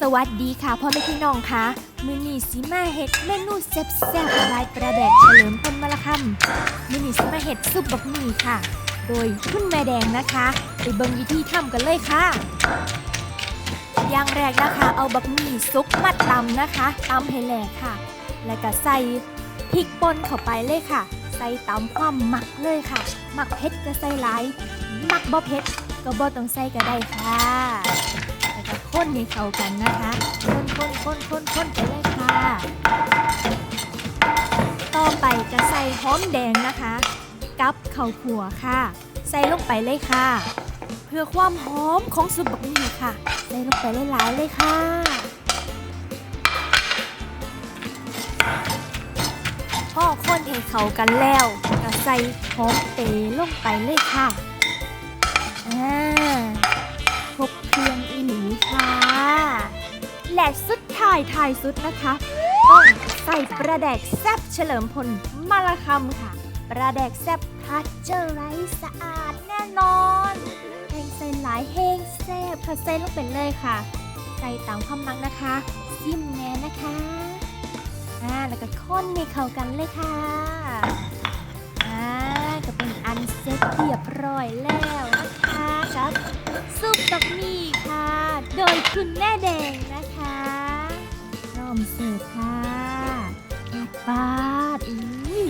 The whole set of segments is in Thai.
สวัสดีค่ะพ่อแม่พี่น้องค่ะมือนีสิมาเฮ็ดเมนูแซ่บๆลายประแดกเฉลิมพลมะละคำมือนีสิมาเฮ็ดซุปบักหมี่ค่ะ โดยคุณแม่แดงนะคะ ไปเบิ่งวิธีทำกันเลยค่ะ อย่างแรกนะคะเอาบักหมี่ซุกมาตำนะคะตำให้แหลกค่ะ แล้วก็ใส่พริกป่นเข้าไปเลยค่ะ ใส่ตำความหมักเลยค่ะ หมักเผ็ดก็ใส่หลายหมักบ่เผ็ดก็บ่ต้องใส่ก็ได้ค่ะ ข้นให้เข้ากันนะคะข้นข้นข้นข้นข้นไปเลยค่ะ ต่อไปจะใส่หอมแดงนะคะ กับข้าวขัวค่ะ ใส่ลงไปเลยค่ะ เพื่อความหอมของซุปบักมี่ค่ะ ใส่ลงไปหลายๆเลยค่ะพอคนให้เข้ากันแล้วก็ใส่หอมเตลงไปเลยค่ะอ่า ครบเครื่องอีหลีค่ะ และสุดท้ายท้ายสุดนะคะต้องใส่ประแดกแซบเฉลิมพลมาละคำค่ะ ประแดกแซบพัดเจอไรสะอาดแน่นอนแห้งใส่หลายแห้งแซบค่ะใส่ลงไปเลยค่ะใส่ตามความมักนะคะซิมแน่นะคะอ่าแล้วก็ค้นให้เข้ากันเลยค่ะอ่าก็เป็นอันเสร็จเรียบร้อยแล้ว นะคะกับซุปบักหมี่ค่ะ โดยคุณแม่แดงนะคะพร้อมเสิร์ฟค่ะปาดอุ้ย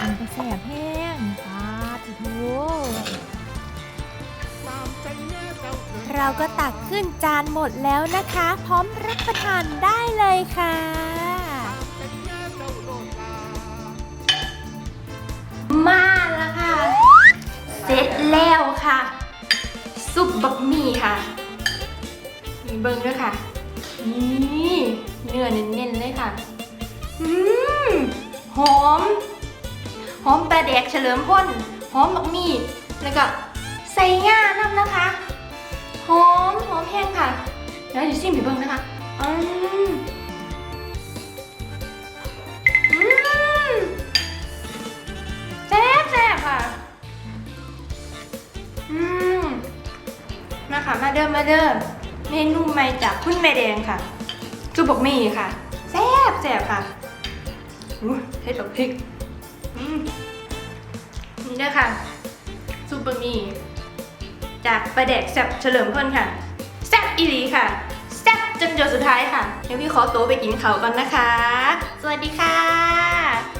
มันกระแสบแห้งปาดโอ้โหเราก็ตักขึ้นจานหมดแล้วนะคะ พร้อมรับประทานได้เลยค่ะมาแล้วค่ะ เสร็จแล้วค่ะซุป บักหมี่ค่ะ มีเบิ้งด้วยค่ะ นี่เนื้อเน้นๆเลยค่ะ อืมหอม หอมปลาแดกเฉลิมพลหอมบักหมี่ แล้วก็ใส่ง่าน้ำนะคะ ค่ะ มาเดิมมาเดิมเมนูใหม่จากคุณแม่แดงค่ะจุบบกมี่ค่ะแซ่บแซ่บค่ะอู้เผ็ดแบบพริกนี่เด้อค่ะซุปบะหมี่จากประแดกแซ่บเฉลิมพลค่ะแซ่บอีหลีค่ะแซ่บจนจนสุดท้ายค่ะเดี๋ยวพี่ขอตัวไปกินเขาวก่อนนะคะ สวัสดีค่ะ